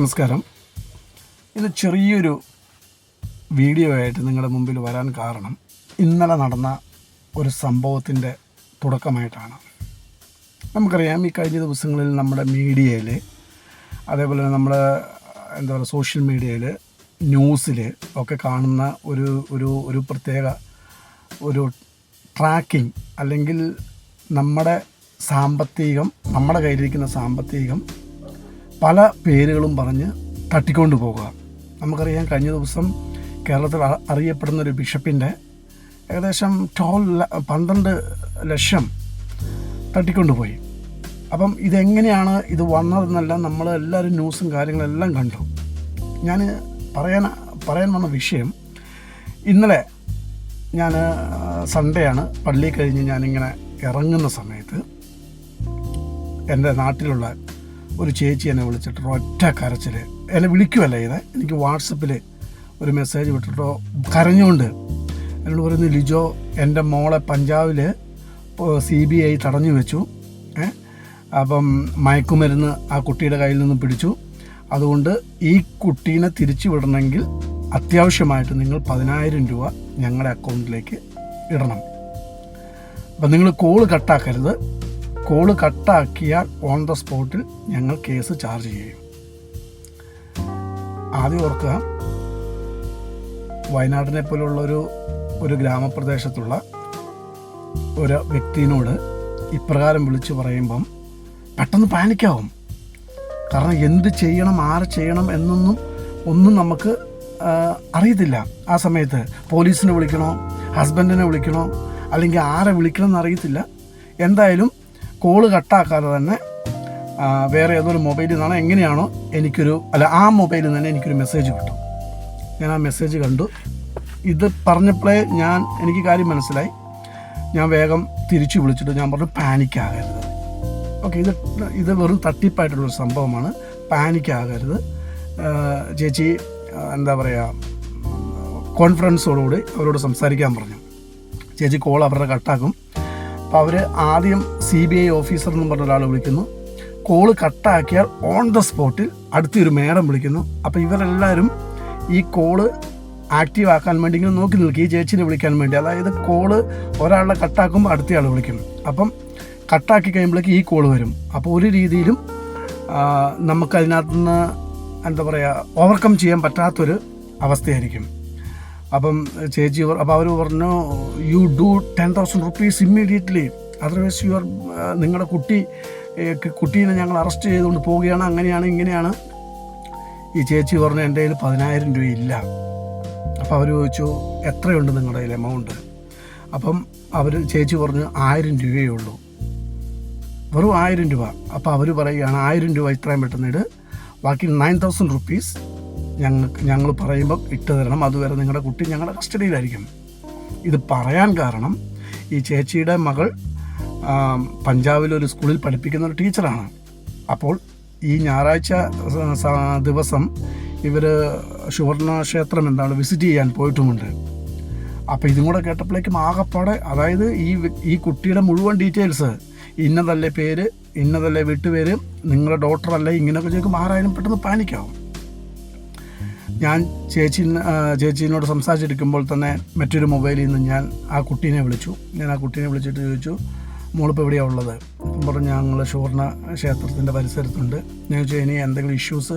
നമസ്കാരം. ഇത് ചെറിയൊരു വീഡിയോ ആയിട്ട് നിങ്ങളുടെ മുമ്പിൽ വരാൻ കാരണം ഇന്നലെ നടന്ന ഒരു സംഭവത്തിന്റെ തുടക്കമായിട്ടാണ്. നമുക്കറിയാം ഈ കഴിഞ്ഞ ദിവസങ്ങളിൽ നമ്മുടെ മീഡിയയിൽ അതേപോലെ നമ്മുടെ എന്താ പറയുക സോഷ്യൽ മീഡിയയിൽ ന്യൂസിൽ ഒക്കെ കാണുന്ന ഒരു ഒരു ഒരു പ്രത്യേക ഒരു ട്രാക്കിംഗ് അല്ലെങ്കിൽ നമ്മുടെ സാമ്പത്തികം നമ്മുടെ കയ്യിലിരിക്കുന്ന സാമ്പത്തികം പല പേരുകളും പറഞ്ഞ് തട്ടിക്കൊണ്ട് പോകുക നമുക്കറിയാം കഴിഞ്ഞ ദിവസം കേരളത്തിൽ അറിയപ്പെടുന്ന ഒരു ബിഷപ്പിന്റെ ഏകദേശം ട്വൽവ് പന്ത്രണ്ട് ലക്ഷം തട്ടിക്കൊണ്ടുപോയി അപ്പം ഇതെങ്ങനെയാണ് ഇത് വന്നതെന്നെല്ലാം നമ്മൾ എല്ലാവരും ന്യൂസും കാര്യങ്ങളെല്ലാം കണ്ടു. ഞാൻ പറയാൻ പറയാൻ വന്ന വിഷയം ഇന്നലെ ഞാൻ സൺഡേ ആണ്. പള്ളി കഴിഞ്ഞ് ഞാനിങ്ങനെ ഇറങ്ങുന്ന സമയത്ത് എന്റെ നാട്ടിലുള്ള ഒരു ചേച്ചി എന്നെ വിളിച്ചിട്ട് ഒറ്റ കരച്ചിൽ. എന്നെ വിളിക്കുമല്ല ഇത്? എനിക്ക് വാട്സപ്പിൽ ഒരു മെസ്സേജ് വിട്ടിട്ടോ കരഞ്ഞുകൊണ്ട് എന്നോട് പറയുന്നു ലിജോ എന്റെ മോളെ പഞ്ചാബിൽ സി ബി ഐ തടഞ്ഞു വെച്ചു? അപ്പം മയക്കുമരുന്ന് ആ കുട്ടിയുടെ കയ്യിൽ നിന്ന് പിടിച്ചു. അതുകൊണ്ട് ഈ കുട്ടീനെ തിരിച്ചു വിടണമെങ്കിൽ അത്യാവശ്യമായിട്ട് നിങ്ങൾ പതിനായിരം രൂപ ഞങ്ങളുടെ അക്കൗണ്ടിലേക്ക് ഇടണം. അപ്പം നിങ്ങൾ കോൾ കട്ടാക്കരുത്. കോൾ കട്ടാക്കിയാൽ ഓൺ ദ സ്പോട്ടിൽ ഞങ്ങൾ കേസ് ചാർജ് ചെയ്യും. ആദ്യം ഓർക്കുക വയനാടിനെ പോലുള്ള ഒരു ഗ്രാമപ്രദേശത്തുള്ള ഒരു വ്യക്തിനോട് ഇപ്രകാരം വിളിച്ചു പറയുമ്പം പെട്ടെന്ന് പാനിക്കാവും. കാരണം എന്ത് ചെയ്യണം ആരെ ചെയ്യണം എന്നൊന്നും ഒന്നും നമുക്ക് അറിയത്തില്ല ആ സമയത്ത്. പോലീസിനെ വിളിക്കണോ ഹസ്ബൻഡിനെ വിളിക്കണോ അല്ലെങ്കിൽ ആരെ വിളിക്കണം എന്നറിയത്തില്ല എന്തായാലും കോൾ കട്ടാക്കാതെ തന്നെ വേറെ ഏതൊരു മൊബൈലിൽ നിന്നാണോ എങ്ങനെയാണോ എനിക്കൊരു അല്ല ആ മൊബൈലിൽ തന്നെ എനിക്കൊരു മെസ്സേജ് കിട്ടും. ഞാൻ ആ മെസ്സേജ് കണ്ടു. ഇത് പറഞ്ഞപ്പോഴേ ഞാൻ എനിക്ക് കാര്യം മനസ്സിലായി. ഞാൻ വേഗം തിരിച്ചു വിളിച്ചിട്ട് ഞാൻ പറഞ്ഞു പാനിക്കാകരുത്. ഓക്കെ ഇത് ഇത് വെറും തട്ടിപ്പായിട്ടുള്ളൊരു സംഭവമാണ്. പാനിക്കാകരുത്. ചേച്ചി എന്താ പറയുക കോൺഫറൻസോടുകൂടി അവരോട് സംസാരിക്കാൻ പറഞ്ഞു. ചേച്ചി കോൾ അവരുടെ കട്ടാക്കും. അപ്പോൾ അവർ ആദ്യം സി ബി ഐ ഓഫീസർ എന്നും പറഞ്ഞ ഒരാൾ വിളിക്കുന്നു. കോൾ കട്ടാക്കിയാൽ ഓൺ ദ സ്പോട്ടിൽ അടുത്തൊരു മേഡം വിളിക്കുന്നു. അപ്പോൾ ഇവരെല്ലാവരും ഈ കോൾ ആക്റ്റീവ് ആക്കാൻ വേണ്ടി ഇങ്ങനെ നോക്കി നിൽക്കും. ഈ ചേച്ചിനെ വിളിക്കാൻ വേണ്ടി. അതായത് കോൾ ഒരാളെ കട്ടാക്കുമ്പോൾ അടുത്തയാൾ വിളിക്കും അപ്പം കട്ടാക്കി കഴിയുമ്പോഴേക്ക് ഈ കോൾ വരും. അപ്പോൾ ഒരു രീതിയിലും നമുക്കതിനകത്ത് നിന്ന് എന്താ പറയുക ഓവർകം ചെയ്യാൻ പറ്റാത്തൊരു അവസ്ഥയായിരിക്കും. അപ്പം ചേച്ചി അപ്പോൾ അവർ പറഞ്ഞു you do ten thousand rupees immediately otherwise you are നിങ്ങളുടെ കുട്ടി കുട്ടീനെ ഞങ്ങൾ അറസ്റ്റ് ചെയ്തുകൊണ്ട് പോവുകയാണ്. അങ്ങനെയാണ് ഇങ്ങനെയാണ്. ഈ ചേച്ചി പറഞ്ഞു എന്റെ കയ്യിൽ പതിനായിരം രൂപയില്ല അപ്പോൾ അവർ ചോദിച്ചു എത്രയുണ്ട് നിങ്ങളുടെ കയ്യിൽ എമൗണ്ട് അപ്പം അവർ ചേച്ചി പറഞ്ഞു ആയിരം രൂപയേ ഉള്ളൂ. വെറും ആയിരം രൂപ. അപ്പോൾ അവർ പറയുകയാണ് ആയിരം രൂപ ഇത്രയും പെട്ടെന്ന് ബാക്കി നയൻ തൗസൻഡ് റുപ്പീസ് ഞങ്ങൾക്ക് ഞങ്ങൾ പറയുമ്പോൾ ഇട്ട് തരണം. അതുവരെ നിങ്ങളുടെ കുട്ടി ഞങ്ങളുടെ കസ്റ്റഡിയിലായിരിക്കും ഇത് പറയാൻ കാരണം ഈ ചേച്ചിയുടെ മകൾ പഞ്ചാബിലൊരു സ്കൂളിൽ പഠിപ്പിക്കുന്ന ഒരു ടീച്ചറാണ്. അപ്പോൾ ഈ ഞായറാഴ്ച ദിവസം ഇവർ സുവർണ ക്ഷേത്രം എന്താണ് വിസിറ്റ് ചെയ്യാൻ പോയിട്ടുമുണ്ട്. അപ്പോൾ ഇതും കൂടെ കേട്ടപ്പോഴേക്കും ആകപ്പാടെ അതായത് ഈ ഈ കുട്ടിയുടെ മുഴുവൻ ഡീറ്റെയിൽസ് ഇന്നതല്ലേ പേര് ഇന്നതല്ലേ വീട്ടുപേര് നിങ്ങളുടെ ഡോക്ടർ അല്ലേ ഇങ്ങനെയൊക്കെ ചോദിക്കുമ്പോൾ ആരായാലും പെട്ടെന്ന് പാനിക്കാവും. ഞാൻ ചേച്ചി ചേച്ചീനോട് സംസാരിച്ചിരിക്കുമ്പോൾ തന്നെ മറ്റൊരു മൊബൈലിൽ നിന്ന് ഞാൻ ആ കുട്ടീനെ വിളിച്ചു. ഞാൻ ആ കുട്ടീനെ വിളിച്ചിട്ട് ചോദിച്ചു മോളിപ്പോൾ എവിടെയാണ് ഉള്ളത്? അപ്പം പറഞ്ഞു ഞങ്ങൾ ഷൂർണ ക്ഷേത്രത്തിന്റെ പരിസരത്തുണ്ട്. ഞാൻ ചോദിച്ചു ഇനി എന്തെങ്കിലും ഇഷ്യൂസ്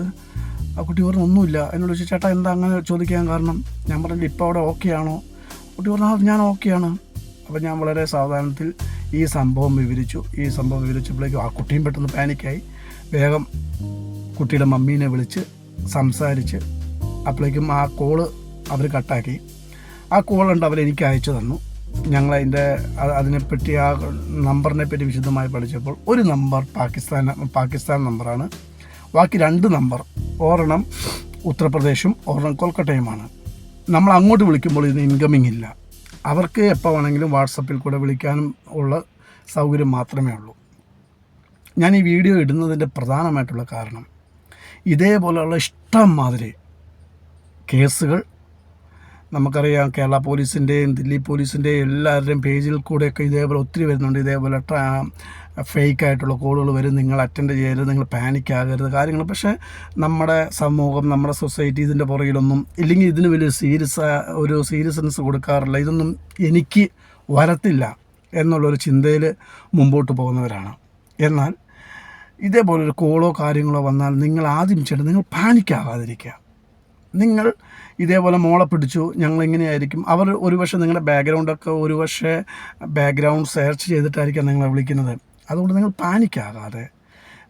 ആ കുട്ടി പറഞ്ഞു ഒന്നുമില്ല. എന്നോട് ചോദിച്ചു ചേട്ടാ എന്താ അങ്ങനെ ചോദിക്കാൻ കാരണം? ഞാൻ പറഞ്ഞില്ല ഇപ്പോൾ അവിടെ ഓക്കെ ആണോ? കുട്ടി പറഞ്ഞു ഞാൻ ഓക്കെയാണ് അപ്പം ഞാൻ വളരെ സാവധാനത്തിൽ ഈ സംഭവം വിവരിച്ചു. ഈ സംഭവം വിവരിച്ചപ്പോഴേക്കും ആ കുട്ടിയും പെട്ടെന്ന് പാനിക്കായി വേഗം കുട്ടിയുടെ മമ്മീനെ വിളിച്ച് സംസാരിച്ച് അപ്പോഴേക്കും ആ കോൾ അവർ കട്ടാക്കി ആ കോളുണ്ട് അവർ എനിക്ക് അയച്ചു തന്നു. ഞങ്ങളതിന്റെ അതിന്റെ അതിനെപ്പറ്റി ആ നമ്പറിനെ പറ്റി വിശദമായി പഠിച്ചപ്പോൾ ഒരു നമ്പർ പാകിസ്ഥാൻ പാകിസ്ഥാൻ നമ്പറാണ്. ബാക്കി രണ്ട് നമ്പർ ഒരെണ്ണം ഉത്തർപ്രദേശും ഒരെണ്ണം കൊൽക്കട്ടയുമാണ്. നമ്മൾ അങ്ങോട്ട് വിളിക്കുമ്പോൾ ഇതിന് ഇൻകമിങ് ഇല്ല. അവർക്ക് എപ്പോൾ വേണമെങ്കിലും വാട്സപ്പിൽ കൂടെ വിളിക്കാനും ഉള്ള സൗകര്യം മാത്രമേ ഉള്ളൂ. ഞാൻ ഈ വീഡിയോ ഇടുന്നതിന്റെ പ്രധാനമായിട്ടുള്ള കാരണം ഇതേപോലെയുള്ള ഇഷ്ടം മാതിരി കേസുകൾ നമുക്കറിയാം കേരള പോലീസിന്റെയും ദില്ലി പോലീസിന്റെയും എല്ലാവരുടെയും പേജിൽ കൂടെയൊക്കെ ഇതേപോലെ ഒത്തിരി വരുന്നുണ്ട്. ഇതേപോലെ ഫേക്ക് ആയിട്ടുള്ള കോളുകൾ വരും. നിങ്ങൾ അറ്റൻഡ് ചെയ്യരുത് നിങ്ങൾ പാനിക് ആകരുത് കാര്യങ്ങൾ. പക്ഷേ നമ്മുടെ സമൂഹം നമ്മുടെ സൊസൈറ്റി ഇതിന്റെ പുറകിലൊന്നും ഇല്ലെങ്കിൽ ഇതിന് വലിയ സീരിയസ് ഒരു സീരിയസ്നെസ് കൊടുക്കാറില്ല. ഇതൊന്നും എനിക്ക് വരത്തില്ല എന്നുള്ളൊരു ചിന്തയിൽ മുമ്പോട്ട് പോകുന്നവരാണ്. എന്നാൽ ഇതേപോലൊരു കോളോ കാര്യങ്ങളോ വന്നാൽ നിങ്ങൾ ആദ്യം ചെയ്യേണ്ടത് നിങ്ങൾ പാനിക്കാകാതിരിക്കുക നിങ്ങൾ ഇതേപോലെ മോളെ പിടിച്ചു ഞങ്ങൾ എങ്ങനെയായിരിക്കും അവർ ഒരുപക്ഷെ നിങ്ങളുടെ ബാക്ക്ഗ്രൗണ്ടൊക്കെ ഒരുപക്ഷെ ബാക്ക്ഗ്രൗണ്ട് സെർച്ച് ചെയ്തിട്ടായിരിക്കാം നിങ്ങളെ വിളിക്കുന്നത്. അതുകൊണ്ട് നിങ്ങൾ പാനിക്കാകാതെ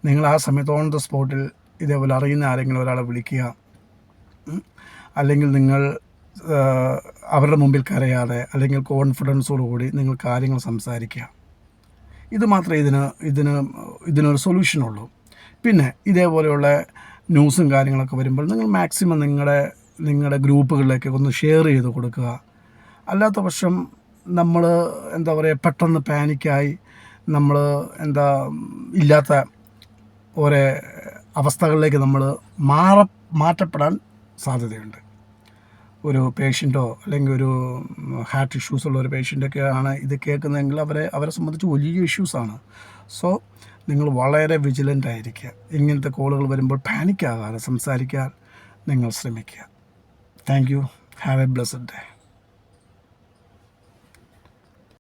നിങ്ങൾ ആ സമയത്ത് ഓൺ ദ സ്പോട്ടിൽ ഇതേപോലെ അറിയുന്ന ആരെങ്കിലും ഒരാളെ വിളിക്കുക. അല്ലെങ്കിൽ നിങ്ങൾ അവരുടെ മുമ്പിൽ കരയാതെ അല്ലെങ്കിൽ കോൺഫിഡൻസോടുകൂടി നിങ്ങൾ കാര്യങ്ങൾ സംസാരിക്കുക. ഇത് മാത്രമേ ഇതിന് ഇതിന് ഇതിനൊരു സൊല്യൂഷനുള്ളൂ പിന്നെ ഇതേപോലെയുള്ള ന്യൂസും കാര്യങ്ങളൊക്കെ വരുമ്പോൾ നിങ്ങൾ മാക്സിമം നിങ്ങളുടെ നിങ്ങളുടെ ഗ്രൂപ്പുകളിലേക്ക് ഒന്ന് ഷെയർ ചെയ്ത് കൊടുക്കുക. അല്ലാത്ത പക്ഷം നമ്മൾ എന്താ പറയുക പെട്ടെന്ന് പാനിക്കായി നമ്മൾ എന്താ ഇല്ലാത്ത ഓരോ അവസ്ഥകളിലേക്ക് നമ്മൾ മാറ മാറ്റപ്പെടാൻ സാധ്യതയുണ്ട്. ഒരു പേഷ്യന്റോ അല്ലെങ്കിൽ ഒരു ഹാർട്ട് ഇഷ്യൂസ് ഉള്ള ഒരു പേഷ്യന്റൊക്കെ ആണ് ഇത് കേൾക്കുന്നതെങ്കിൽ അവരെ അവരെ സംബന്ധിച്ച് വലിയ ഇഷ്യൂസാണ് സോ നിങ്ങൾ വളരെ വിജിലന്റ് ആയിരിക്കുക. ഇങ്ങനത്തെ കോളുകൾ വരുമ്പോൾ പാനിക് ആകാതെ സംസാരിക്കാൻ നിങ്ങൾ ശ്രമിക്കുക. Thank you have a blessed day